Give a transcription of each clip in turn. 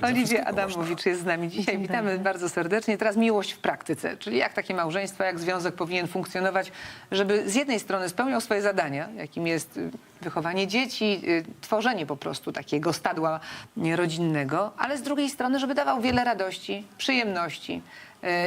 Za Oliwia wszystkiego można. Adamowicz jest z nami dzisiaj. Witamy bardzo serdecznie. Teraz miłość w praktyce, czyli jak takie małżeństwo, jak związek powinien funkcjonować, żeby z jednej strony spełniał swoje zadania, jakim jest y, wychowanie dzieci, y, tworzenie po prostu takiego stadła y, rodzinnego, ale z drugiej strony, żeby dawał wiele radości, przyjemności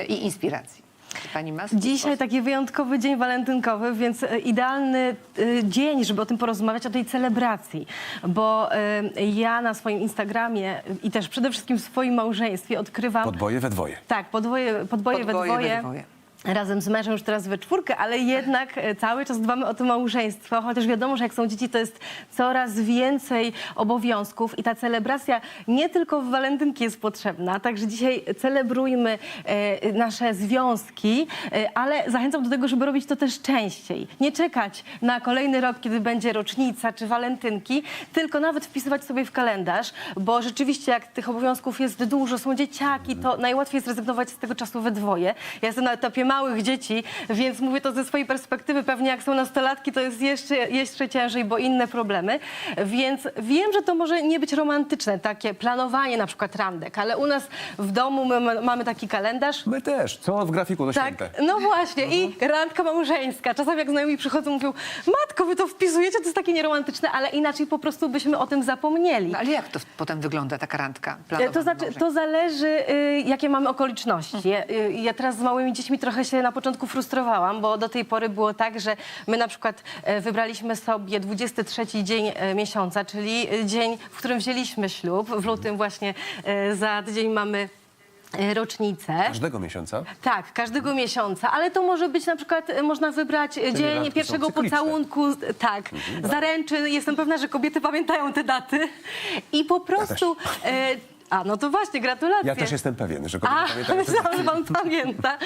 i inspiracji. Pani ma Dzisiaj taki wyjątkowy dzień walentynkowy, więc e, idealny e, dzień, żeby o tym porozmawiać, o tej celebracji. Bo e, ja na swoim Instagramie i też przede wszystkim w swoim małżeństwie odkrywam... Podboje we dwoje. Tak, podwoje, podboje, we Podboje we dwoje. dwoje. Razem z mężem już teraz we czwórkę, ale jednak e, cały czas dbamy o to małżeństwo, chociaż wiadomo, że jak są dzieci, to jest coraz więcej obowiązków i ta celebracja nie tylko w walentynki jest potrzebna, także dzisiaj celebrujmy e, nasze związki, e, ale zachęcam do tego, żeby robić to też częściej. Nie czekać na kolejny rok, kiedy będzie rocznica czy walentynki, tylko nawet wpisywać sobie w kalendarz, bo rzeczywiście jak tych obowiązków jest dużo, są dzieciaki, to najłatwiej zrezygnować z tego czasu we dwoje. Ja jestem na etapie małych dzieci, więc mówię to ze swojej perspektywy. Pewnie jak są nastolatki, to jest jeszcze, jeszcze ciężej, bo inne problemy. Więc wiem, że to może nie być romantyczne, takie planowanie na przykład randek, ale u nas w domu my ma- mamy taki kalendarz, My też. Co w grafiku to tak, święte. no właśnie i randka małżeńska. Czasami jak znajomi przychodzą, mówią, matko, wy to wpisujecie, to jest takie nieromantyczne, ale inaczej po prostu byśmy o tym zapomnieli. No, ale jak to potem wygląda taka randka? To znaczy, to zależy, y, jakie mamy okoliczności. Ja, y, ja teraz z małymi dziećmi trochę się na początku frustrowałam, bo do tej pory było tak, że my na przykład e, wybraliśmy sobie 23 dzień e, miesiąca, czyli e, dzień, w którym wzięliśmy ślub. W lutym właśnie za tydzień mamy rocznicę. Każdego miesiąca. Tak, każdego miesiąca, ale to może być na przykład, można wybrać dzień pierwszego pocałunku, tak, zaręczyn. Jestem pewna, że kobiety pamiętają te daty i po prostu... e, a, no to właśnie, gratulacje. Ja też jestem pewien, że A, kobiety pamiętają. myślałam, że pan pamięta.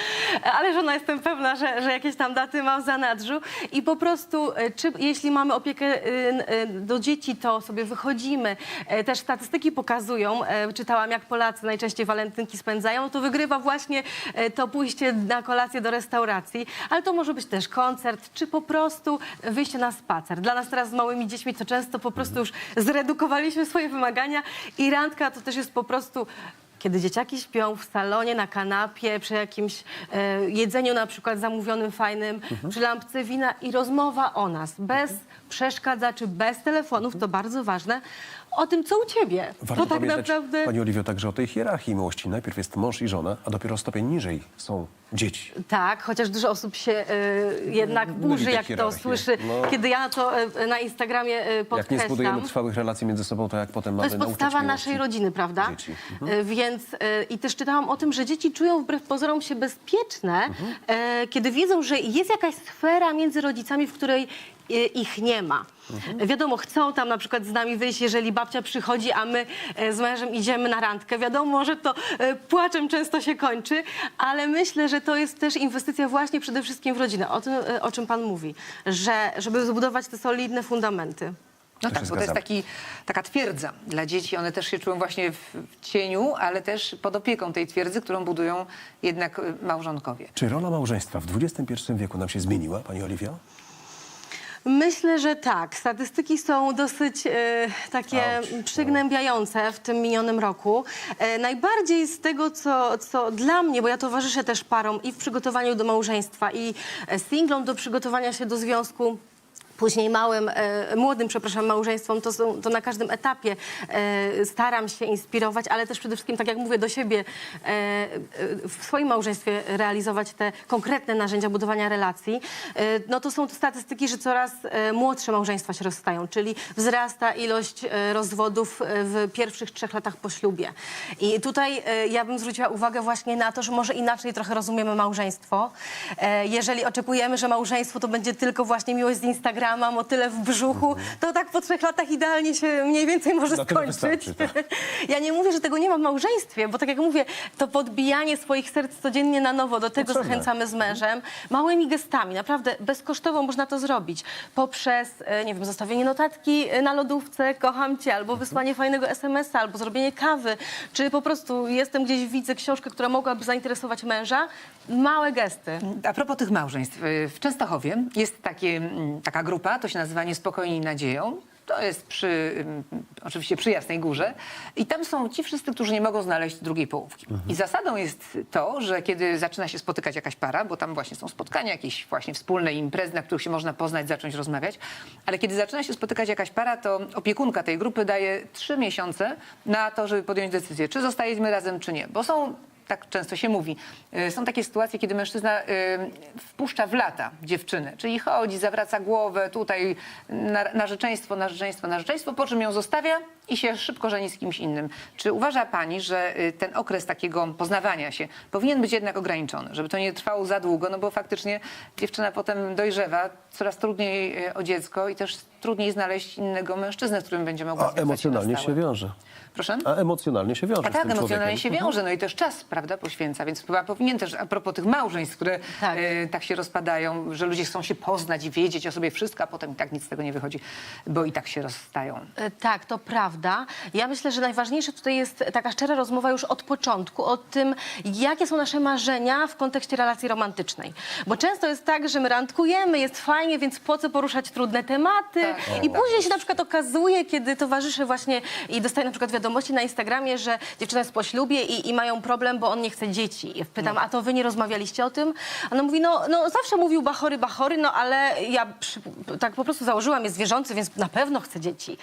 Ale żona jestem pewna, że, że jakieś tam daty mam w zanadrzu. I po prostu, e, czy, jeśli mamy opiekę y, y, do dzieci, to sobie wychodzimy. E, Też statystyki pokazują, e, czytałam, jak Polacy najczęściej walentynki spędzają, to wygrywa właśnie e, to pójście na kolację do restauracji. Ale to może być też koncert, czy po prostu wyjście na spacer. Dla nas teraz z małymi dziećmi to często po prostu już zredukowaliśmy swoje wymagania i randka to też jest po prostu kiedy dzieciaki śpią w salonie, na kanapie, przy jakimś e, jedzeniu na przykład zamówionym fajnym, przy lampce wina i rozmowa o nas, bez przeszkadzaczy, bez telefonów, to bardzo ważne, o tym, co u ciebie. Warto to tak pamiętać, naprawdę... Pani Oliwio, także o tej hierarchii miłości. Najpierw jest mąż i żona, a dopiero stopień niżej są dzieci. Tak, chociaż dużo osób się e, jednak burzy, jak to słyszy, No. kiedy ja to e, na Instagramie e, Jak nie podkreślam. zbudujemy trwałych relacji między sobą, to jak potem To mamy jest nauczyć podstawa naszej rodziny, prawda? Dzieci. E, Więc e, i też czytałam o tym, że dzieci czują wbrew pozorom się bezpieczne, e, kiedy wiedzą, że jest jakaś sfera między rodzicami, w której e, ich nie ma. Wiadomo, chcą tam na przykład z nami wyjść, jeżeli babcia przychodzi, a my e, z mężem idziemy na randkę. Wiadomo, że to e, płaczem często się kończy, ale myślę, że to jest też inwestycja właśnie przede wszystkim w rodzinę. O tym, e, o czym pan mówi, że żeby zbudować te solidne fundamenty. No To tak, bo to jest taki, taka twierdza dla dzieci. One też się czują właśnie w, w cieniu, ale też pod opieką tej twierdzy, którą budują jednak y, małżonkowie. Czy rola małżeństwa w XXI wieku nam się zmieniła, Pani Oliwia? Myślę, że tak. Statystyki są dosyć e, takie Auć, no. przygnębiające w tym minionym roku. E, najbardziej z tego, co, co dla mnie, bo ja towarzyszę też parom i w przygotowaniu do małżeństwa, i e, singlom do przygotowania się do związku. Później małym, e, młodym, przepraszam, małżeństwom, to, to na każdym etapie e, staram się inspirować, ale też przede wszystkim, tak jak mówię, do siebie e, w swoim małżeństwie realizować te konkretne narzędzia budowania relacji. No to są statystyki, że coraz młodsze małżeństwa się rozstają, czyli wzrasta ilość rozwodów w pierwszych trzech latach po ślubie. I tutaj ja bym zwróciła uwagę właśnie na to, że może inaczej trochę rozumiemy małżeństwo. Jeżeli oczekujemy, że małżeństwo to będzie tylko właśnie miłość z Instagrama, motyle w brzuchu, to tak po trzech latach idealnie się mniej więcej może Na tyle skończyć. wystarczy, tak. Ja nie mówię, że tego nie ma w małżeństwie, bo tak jak mówię, to podbijanie swoich serc codziennie na nowo, do tego Potrzebne. zachęcamy z mężem, małymi gestami, naprawdę bezkosztowo można to zrobić. Poprzez, e, nie wiem, zostawienie notatki e, na lodówce, kocham cię, albo wysłanie fajnego SMS-a, albo zrobienie kawy, czy po prostu jestem gdzieś, widzę książkę, która mogłaby zainteresować męża. Małe gesty. A propos tych małżeństw, y, w Częstochowie jest takie, mm, taka grupa, to się nazywa Niespokojni Nadzieją. To jest przy, oczywiście przy Jasnej Górze. I tam są ci wszyscy, którzy nie mogą znaleźć drugiej połówki. I zasadą jest to, że kiedy zaczyna się spotykać jakaś para, bo tam właśnie są spotkania, jakieś właśnie wspólne imprezy, na których się można poznać, zacząć rozmawiać, ale kiedy zaczyna się spotykać jakaś para, to opiekunka tej grupy daje trzy miesiące na to, żeby podjąć decyzję, czy zostajemy razem, czy nie. Bo są tak często się mówi. y, Są takie sytuacje, kiedy mężczyzna y, wpuszcza w lata dziewczynę, czyli chodzi, zawraca głowę, tutaj na- narzeczeństwo, narzeczeństwo, narzeczeństwo, po czym ją zostawia i się szybko żeni z kimś innym. Czy uważa pani, że y, ten okres takiego poznawania się powinien być jednak ograniczony, żeby to nie trwało za długo, no bo faktycznie dziewczyna potem dojrzewa, coraz trudniej y, o dziecko i też trudniej znaleźć innego mężczyznę, z którym będzie mogła A związać emocjonalnie na się wiąże. Proszę? A emocjonalnie się wiąże A z tak, tym emocjonalnie człowiekiem. się wiąże, no i też czas, prawda, poświęca, więc chyba powinien też, a propos tych małżeństw, które Tak. tak. tak się rozpadają, że ludzie chcą się poznać i wiedzieć o sobie wszystko, a potem i tak nic z tego nie wychodzi, bo i tak się rozstają. E, Tak, to prawda. Ja myślę, że najważniejsze tutaj jest taka szczera rozmowa już od początku o tym, jakie są nasze marzenia w kontekście relacji romantycznej. Bo często jest tak, że my randkujemy, jest fajnie, więc po co poruszać trudne tematy? Tak. I później się na przykład okazuje, kiedy towarzysze właśnie i dostają na przykład wiadomości na Instagramie, że dziewczyna jest po ślubie i, i mają problem, bo on nie chce dzieci. I pytam, a to wy nie rozmawialiście o tym? A Ona mówi, no, no zawsze mówił bachory, bachory, no ale ja przy, tak po prostu założyłam, jest wierzący, więc na pewno chce dzieci.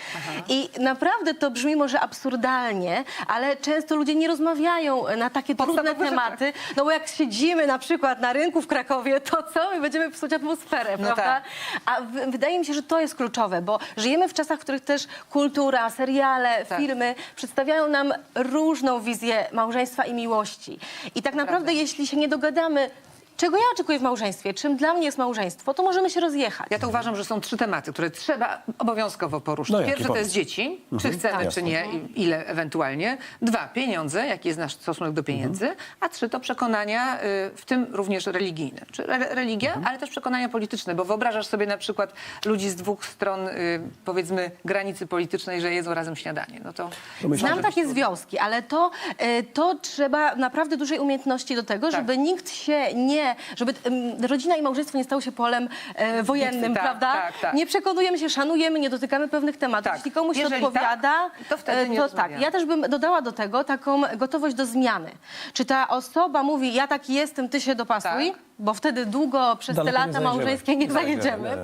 I naprawdę to brzmi może absurdalnie, ale często ludzie nie rozmawiają na takie trudne Podstawowe tematy, no bo jak siedzimy na przykład na rynku w Krakowie, to co? My będziemy psuć atmosferę, No prawda? tak. A w, wydaje mi się, że to jest kluczowe, bo żyjemy w czasach, w których też kultura, seriale, Tak. filmy przedstawiają nam różną wizję małżeństwa i miłości. I tak naprawdę, jeśli się nie dogadamy, czego ja oczekuję w małżeństwie, czym dla mnie jest małżeństwo, to możemy się rozjechać. Ja to uważam, że są trzy tematy, które trzeba obowiązkowo poruszyć. No, jakie Pierwszy to powiedz? jest dzieci, czy chcemy, Jasne. czy nie, i ile ewentualnie. Dwa, pieniądze, jaki jest nasz stosunek do pieniędzy. A trzy, to przekonania, y, w tym również religijne. Czy re, religia, ale też przekonania polityczne, bo wyobrażasz sobie na przykład ludzi z dwóch stron, y, powiedzmy, granicy politycznej, że jedzą razem śniadanie. No to... To myślę, Znam że- takie związki, ale to, e, to trzeba naprawdę dużej umiejętności do tego, Tak. żeby nikt się nie, żeby rodzina i małżeństwo nie stało się polem e, wojennym, tak, prawda? tak, tak. Nie przekonujemy się, szanujemy, nie dotykamy pewnych tematów. Tak. Jeśli komuś Jeżeli to odpowiada, tak, to wtedy e, nie to tak. Ja też bym dodała do tego taką gotowość do zmiany. Czy ta osoba mówi, ja taki jestem, ty się dopasuj, Tak. Bo wtedy długo przez Daleko te nie lata zajedziemy. małżeńskie nie Nie zajedziemy, nie.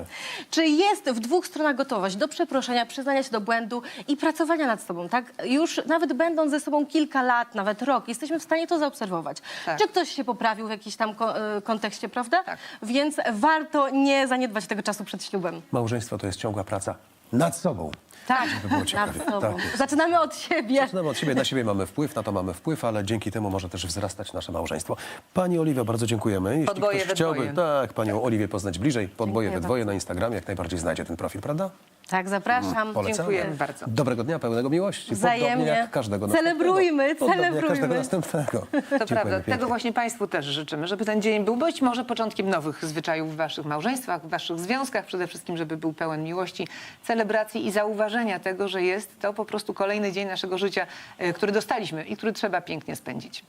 Czy jest w dwóch stronach gotowość do przeproszenia, przyznania się do błędu i pracowania nad sobą, tak? Już nawet będąc ze sobą kilka lat, nawet rok, jesteśmy w stanie to zaobserwować. Tak. Czy ktoś się poprawił w jakimś tam ko- e, kontekście, prawda? Tak. Więc warto nie zaniedbać tego czasu przed ślubem. Małżeństwo to jest ciągła praca nad sobą. Tak, Żeby było ciekawie. nad sobą. Tak jest. Zaczynamy od siebie. Zaczynamy od siebie, na siebie mamy wpływ, na to mamy wpływ, ale dzięki temu może też wzrastać nasze małżeństwo. Pani Oliwio, bardzo dziękujemy. Jeśli Podboje ktoś we chciałby, dwoje. tak, panią Oliwię poznać bliżej, podboje Dziękuję we dwoje na Instagramie, jak najbardziej znajdzie ten profil, prawda? Tak, zapraszam. Polecamy. Dziękujemy bardzo. Dobrego dnia, pełnego miłości. Wzajemnie. Podobnie jak każdego Celebrujmy, następnego. Podobnie jak celebrujmy. każdego następnego. To Dziękujemy prawda. pięknie. Tego właśnie Państwu też życzymy, żeby ten dzień był być może początkiem nowych zwyczajów w Waszych małżeństwach, w Waszych związkach, przede wszystkim, żeby był pełen miłości, celebracji i zauważenia tego, że jest to po prostu kolejny dzień naszego życia, e, który dostaliśmy i który trzeba pięknie spędzić.